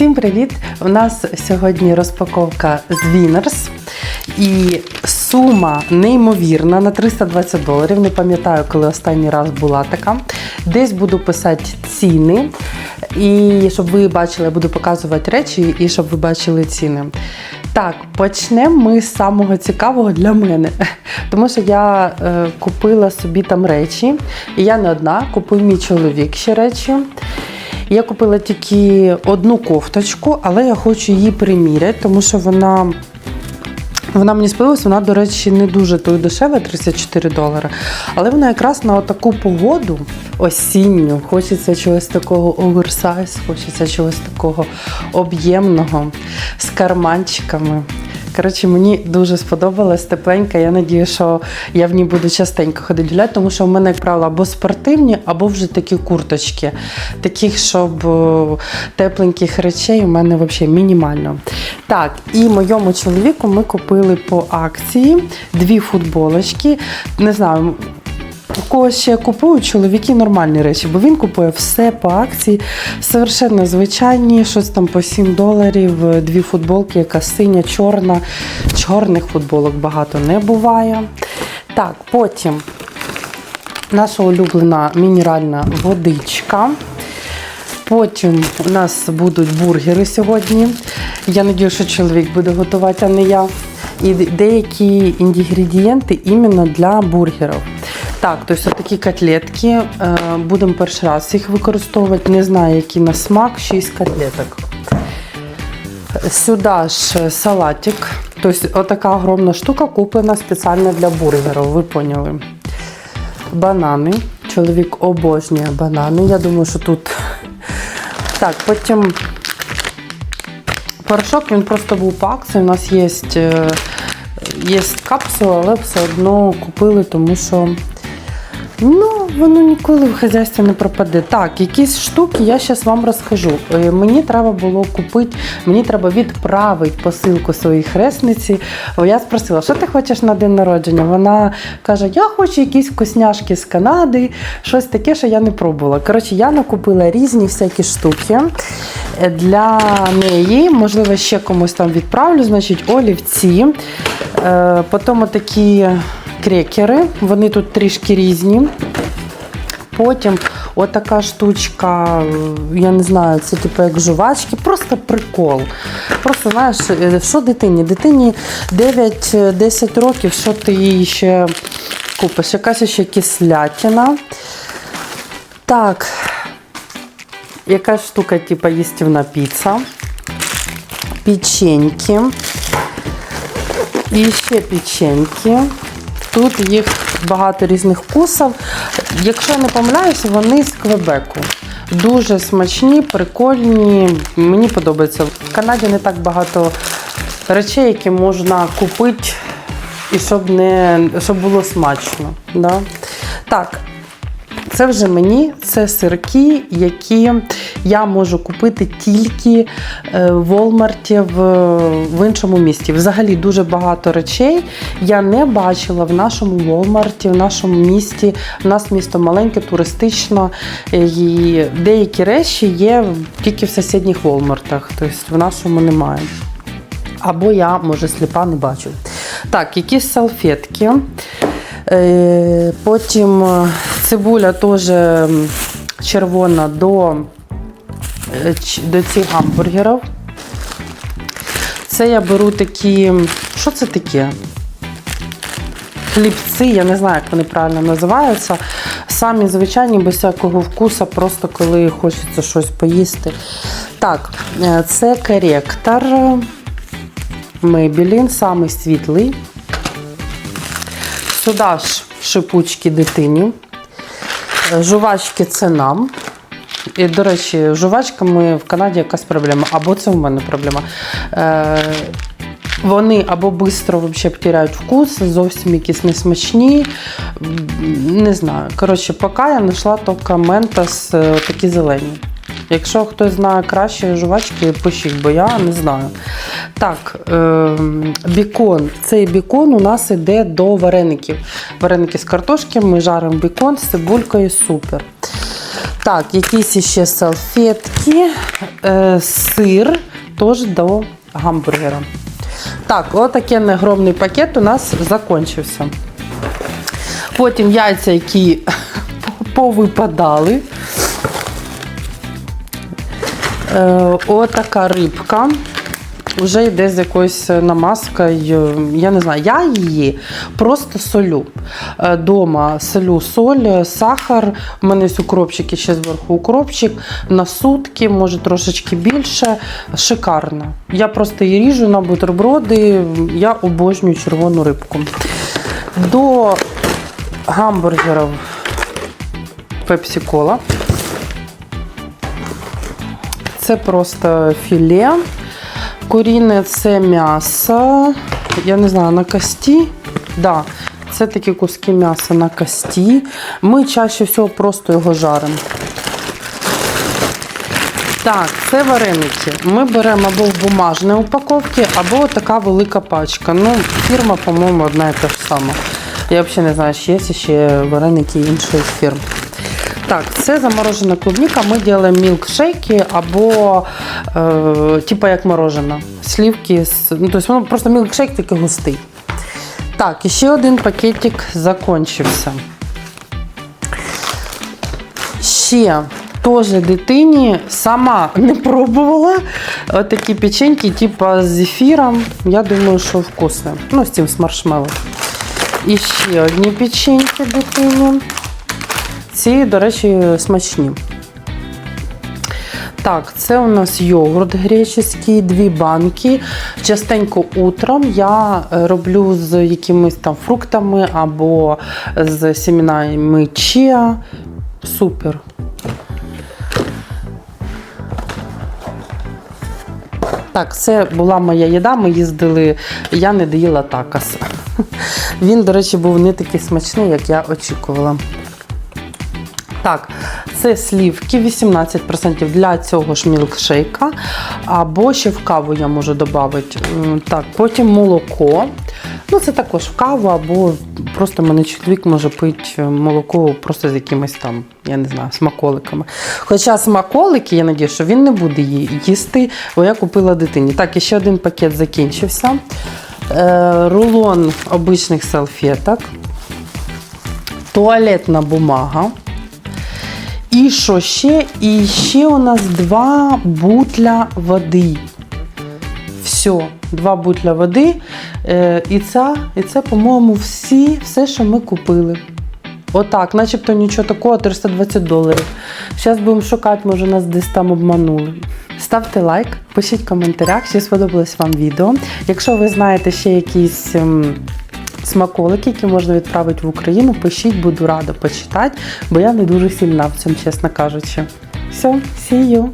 Всім привіт! У нас сьогодні розпаковка з Winners. І сума неймовірна на 320 доларів. Не пам'ятаю, коли останній раз була така. Десь буду писати ціни. І щоб ви бачили, я буду показувати речі і щоб ви бачили ціни. Так, почнемо ми з самого цікавого для мене. Тому що я е, купила собі там речі. І я не одна, купив мій чоловік ще речі. Я купила тільки одну кофточку, але я хочу її приміряти, тому що вона. Вона мені сподобалась, вона, до речі, не дуже то й дешева, 34 долари. Але вона якраз на таку погоду осінню. Хочеться чогось такого оверсайз, хочеться чогось такого об'ємного з карманчиками. Коротше, мені дуже сподобалась тепленька. Я надію, що я в ній буду частенько ходити гуляти, тому що в мене, як правило, або спортивні, або вже такі курточки. Таких, щоб тепленьких речей у мене взагалі мінімально. Так, і моєму чоловіку ми купили по акції дві футболочки. Не знаю, у когось ще купують чоловіки нормальні речі, бо він купує все по акції, совершенно звичайні, щось там по 7 доларів, дві футболки, яка синя, чорна. Чорних футболок багато не буває. Так, потім наша улюблена мінеральна водичка. Потім у нас будуть бургери сьогодні. Я надію, що чоловік буде готувати, а не я. І деякі інгредієнти іменно для бургерів. Так, тобто такі котлетки. е, Будемо перший раз їх використовувати. Не знаю, які на смак, 6 котлеток. Сюди ж салатик. Тобто отака огромна штука куплена спеціально для бургерів, ви поняли. Банани. Чоловік обожнює банани. Я думаю, що тут. Так, потім порошок він просто був по акції. У нас є, є капсула, але все одно купили, тому що ну, воно ніколи в хазяйстві не пропаде. Так, якісь штуки я зараз вам розкажу. Е, Мені треба було купити, мені треба відправити посилку своїй хресниці. Я спросила, що ти хочеш на день народження? Вона каже: Я хочу якісь вкусняшки з Канади, щось таке, що я не пробувала. Коротше, я накупила різні всякі штуки Е, для неї. Можливо, ще комусь там відправлю. Значить, олівці. Е, Потім такі крекери, вони тут трішки різні. Потім отака штучка, я не знаю, це типу як жувачки, просто прикол. Просто знаєш, що дитині? Дитині 9-10 років, що ти їй ще купиш? Якась ще кислятина. Так, якась штука, типу їстівна піца, печеньки. І ще печеньки. Тут їх багато різних вкусів. Якщо я не помиляюся, вони з Квебеку. Дуже смачні, прикольні. Мені подобається. В Канаді не так багато речей, які можна купити і щоб не щоб було смачно. Да? Так, це вже мені, це сирки, які я можу купити тільки е, в Walmart в, іншому місті. Взагалі дуже багато речей я не бачила в нашому Walmart, в нашому місті. У нас місто маленьке, туристично. е, І деякі речі є тільки в сусідніх Walmart, тобто в нашому немає. Або я, може, сліпа не бачу. Так, якісь салфетки. Е, Потім е, цибуля теж червона до, е, до цих гамбургерів. Це я беру такі. Що це таке? Хлібці, я не знаю, як вони правильно називаються. Самі звичайні, без всякого вкуса, просто коли хочеться щось поїсти. Так, е, це коректор Maybelline, самий світлий. Сюди ж шипучки дитині. Жувачки це нам. І, до речі, жувачками в Канаді якась проблема. Або це в мене проблема. Е, вони або швидко втіряють вкус, зовсім якісь несмачні. Не знаю. Коротше, поки я знайшла тільки ментос е, такі зелені. Якщо хтось знає краще жувачки, пишіть, бо я не знаю. Так, е, бікон. Цей бікон у нас йде до вареників. Вареники з картошки, ми жаримо бікон з цибулькою, супер. Так, якісь ще салфетки, е, сир теж до гамбургера. Так, отакий негромний пакет у нас закінчився. Потім яйця, які повипадали. Е, отака рибка. Вже йде з якоюсь намазкою. Я не знаю, я її просто солю. Е, Дома солю соль, сахар. У мене є укропчик і ще зверху укропчик. На сутки, може трошечки більше. Шикарно. Я просто її ріжу на бутерброди. Я обожнюю червону рибку. До гамбургерів пепсі-кола. Це просто філе. Куріне це м'ясо. Я не знаю, на кості. Да, це такі куски м'яса на кості. Ми чаще всього просто його жаримо. Так, це вареники. Ми беремо або в бумажній упаковці, або така велика пачка. Ну, фірма, по-моєму, одна і та ж сама. Я взагалі не знаю, чи є ще вареники іншої фірм. Так, це заморожена клубника. Ми робимо мілкшейки або е, типу як морожена. Слівки з. Ну, тобто воно просто мілкшейк такий густий. Так, і ще один пакетик закінчився. Ще теж дитині сама не пробувала. Отакі печеньки, типу з зефіром. Я думаю, що вкусне. Ну, з цим з маршмеллоу. І ще одні печеньки дитині. Ці, до речі, смачні. Так, це у нас йогурт греческий, дві банки. Частенько утром я е, роблю з якимись там фруктами або з семінами чиа. Супер. Так, це була моя їда. Ми їздили, я не доїла такас. Він, до речі, був не такий смачний, як я очікувала. Так, це слівки 18% для цього ж мілкшейка. Або ще в каву я можу додати. Так, потім молоко. Ну, це також в каву, або просто мене чоловік може пити молоко просто з якимись там, я не знаю, смаколиками. Хоча смаколики, я надію, що він не буде їсти, бо я купила дитині. Так, і ще один пакет закінчився. Е, рулон обичних салфеток, туалетна бумага. І що ще? І ще у нас два бутля води. Все, два бутля води. Е, і це, і це, по-моєму, всі, все, що ми купили. Отак, начебто нічого такого, 320 доларів. Зараз будемо шукати, може нас десь там обманули. Ставте лайк, пишіть в коментарях, чи сподобалось вам відео. Якщо ви знаєте ще якісь ем, смаколики, які можна відправити в Україну, пишіть, буду рада почитати, бо я не дуже сильна в цьому, чесно кажучи. Все, see you!